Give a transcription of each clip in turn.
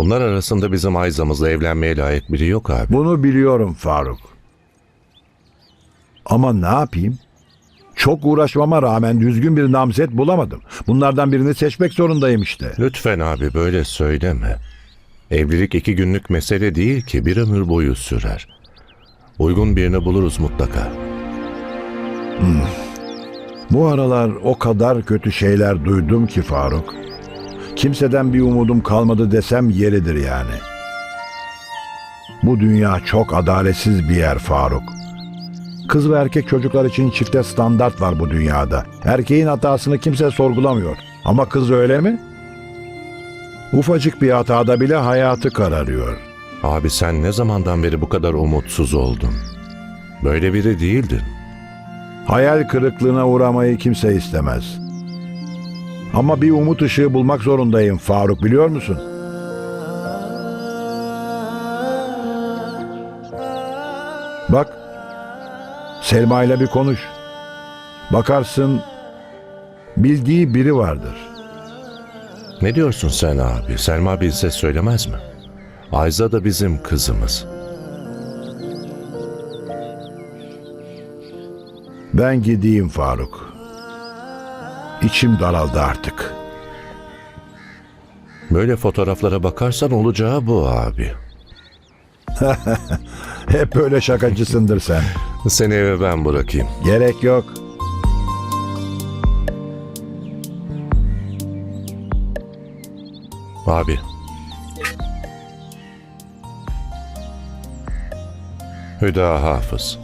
Bunlar arasında bizim Ayza'mızla evlenmeye layık biri yok abi. Bunu biliyorum Faruk. Ama ne yapayım? Çok uğraşmama rağmen düzgün bir namzet bulamadım. Bunlardan birini seçmek zorundayım işte. Lütfen abi böyle söyleme. Evlilik iki günlük mesele değil ki bir ömür boyu sürer. Uygun birini buluruz mutlaka. Bu aralar o kadar kötü şeyler duydum ki Faruk. Kimseden bir umudum kalmadı desem yeridir yani. Bu dünya çok adaletsiz bir yer Faruk. Kız ve erkek çocuklar için çifte standart var bu dünyada. Erkeğin hatasını kimse sorgulamıyor. Ama kız öyle mi? Ufacık bir hatada bile hayatı kararıyor. Abi sen ne zamandan beri bu kadar umutsuz oldun? Böyle biri değildin. Hayal kırıklığına uğramayı kimse istemez. Ama bir umut ışığı bulmak zorundayım Faruk biliyor musun? Bak, Selma ile bir konuş. Bakarsın bildiği biri vardır. Ne diyorsun sen abi? Selma bize söylemez mi? Ayza da bizim kızımız. Ben gideyim Faruk. İçim daraldı artık. Böyle fotoğraflara bakarsan olacağı bu abi. Hep böyle şakacısındır sen. Seni eve ben bırakayım. Gerek yok. Abi. Hüda Hafız.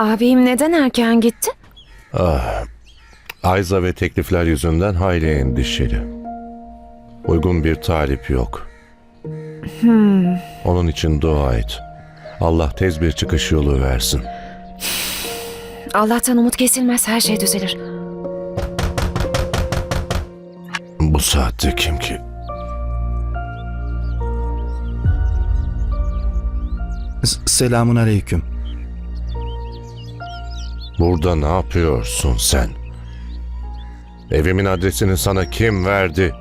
Abim neden erken gitti? Ayza ve teklifler yüzünden hayli endişeli. Uygun bir talip yok. Onun için dua et. Allah tez bir çıkış yolu versin. Allah'tan umut kesilmez her şey düzelir. Bu saatte kim ki? S- Selamun aleyküm. Burada ne yapıyorsun sen? Evimin adresini sana kim verdi?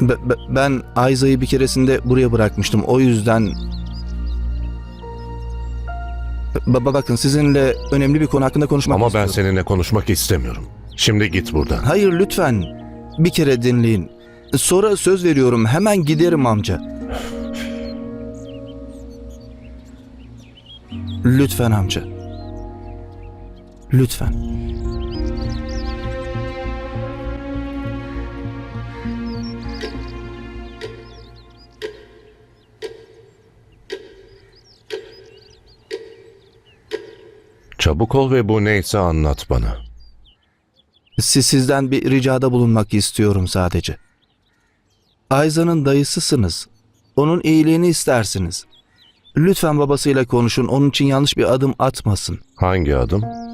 Be- be- ben Ayza'yı bir keresinde buraya bırakmıştım. O yüzden... Baba bakın sizinle önemli bir konu hakkında konuşmak Ama ben istiyorum. seninle konuşmak istemiyorum. Şimdi git buradan. Hayır lütfen. Bir kere dinleyin. Sonra söz veriyorum hemen giderim amca. Lütfen amca. Lütfen. Çabuk ol ve bu neyse anlat bana. Siz sizden bir ricada bulunmak istiyorum sadece. Ayza'nın dayısısınız. Onun iyiliğini istersiniz. Lütfen babasıyla konuşun. Onun için yanlış bir adım atmasın. Hangi adım?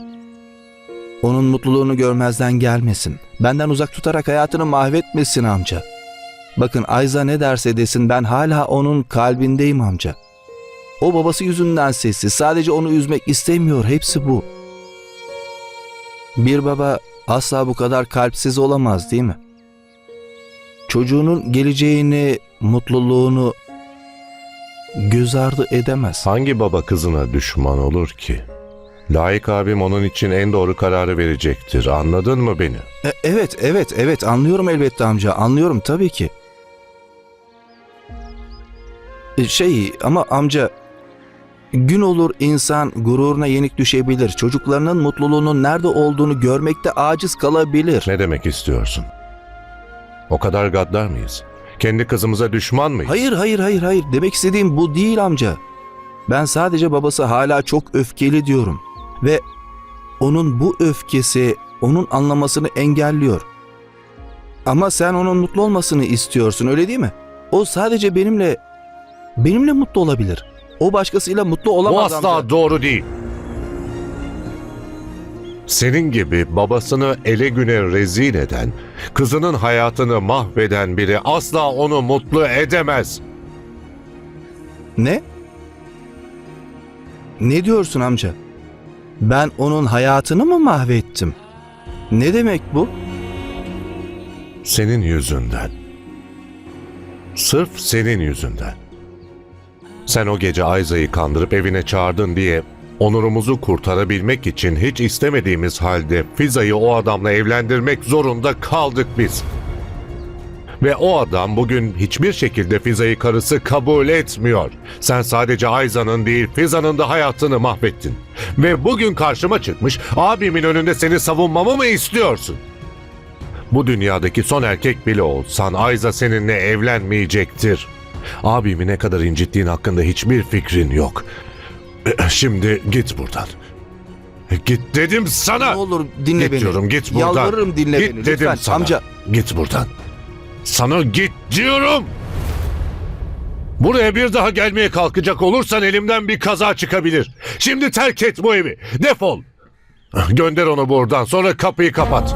Onun mutluluğunu görmezden gelmesin. Benden uzak tutarak hayatını mahvetmesin amca. Bakın Ayza ne derse desin ben hala onun kalbindeyim amca. O babası yüzünden sessiz. Sadece onu üzmek istemiyor. Hepsi bu. Bir baba asla bu kadar kalpsiz olamaz değil mi? Çocuğunun geleceğini, mutluluğunu göz ardı edemez. Hangi baba kızına düşman olur ki? Layık abim onun için en doğru kararı verecektir. Anladın mı beni? E, evet, evet, evet anlıyorum elbette amca. Anlıyorum tabii ki. E, Şey ama amca gün olur insan gururuna yenik düşebilir. Çocuklarının mutluluğunun nerede olduğunu görmekte aciz kalabilir. Ne demek istiyorsun? O kadar gaddar mıyız? Kendi kızımıza düşman mıyız? Hayır, hayır, hayır, hayır. Demek istediğim bu değil amca. Ben sadece babası hala çok öfkeli diyorum. Ve onun bu öfkesi onun anlamasını engelliyor. Ama sen onun mutlu olmasını istiyorsun öyle değil mi? O sadece benimle benimle mutlu olabilir. O başkasıyla mutlu Bu olamaz asla amca. doğru değil. Senin gibi babasını ele güne rezil eden, kızının hayatını mahveden biri asla onu mutlu edemez. Ne? Ne diyorsun amca? Ben onun hayatını mı mahvettim? Ne demek bu? Senin yüzünden. Sırf senin yüzünden. Sen o gece Ayza'yı kandırıp evine çağırdın diye onurumuzu kurtarabilmek için hiç istemediğimiz halde Fiza'yı o adamla evlendirmek zorunda kaldık biz. Ve o adam bugün hiçbir şekilde Fiza'yı karısı kabul etmiyor. Sen sadece Ayza'nın değil Fiza'nın da hayatını mahvettin. Ve bugün karşıma çıkmış abimin önünde seni savunmamı mı istiyorsun? Bu dünyadaki son erkek bile olsan Ayza seninle evlenmeyecektir. Abimi ne kadar incittiğin hakkında hiçbir fikrin yok. Şimdi git buradan. Git dedim sana. Ne olur dinle git beni. diyorum git buradan. Yalvarırım dinle git beni. dedim Lütfen sana. amca. Git buradan. Sana git diyorum. Buraya bir daha gelmeye kalkacak olursan elimden bir kaza çıkabilir. Şimdi terk et bu evi. Defol. Gönder onu buradan sonra kapıyı kapat.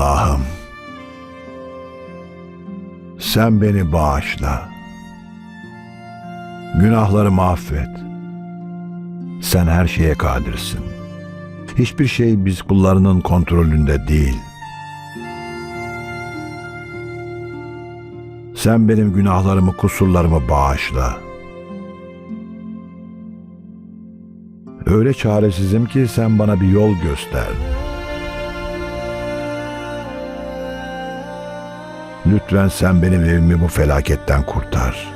Allah'ım. Sen beni bağışla. Günahlarımı affet. Sen her şeye kadirsin. Hiçbir şey biz kullarının kontrolünde değil. Sen benim günahlarımı, kusurlarımı bağışla. Öyle çaresizim ki sen bana bir yol göster. Lütfen sen benim evimi bu felaketten kurtar.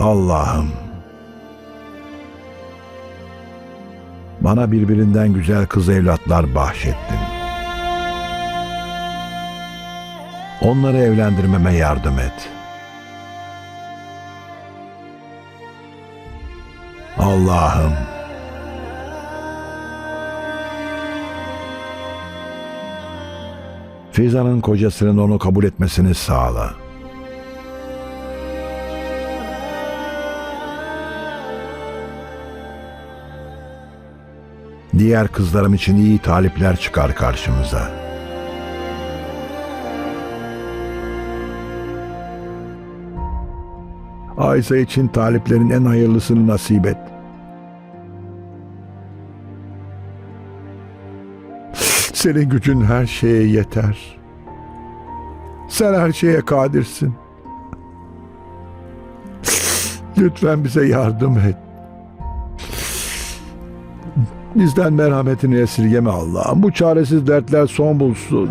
Allah'ım. Bana birbirinden güzel kız evlatlar bahşettin. Onları evlendirmeme yardım et. Allah'ım. Fiza'nın kocasının onu kabul etmesini sağla. Diğer kızlarım için iyi talipler çıkar karşımıza. Aysa için taliplerin en hayırlısını nasip et. Senin gücün her şeye yeter. Sen her şeye kadirsin. Lütfen bize yardım et. Bizden merhametini esirgeme Allah'ım. Bu çaresiz dertler son bulsun.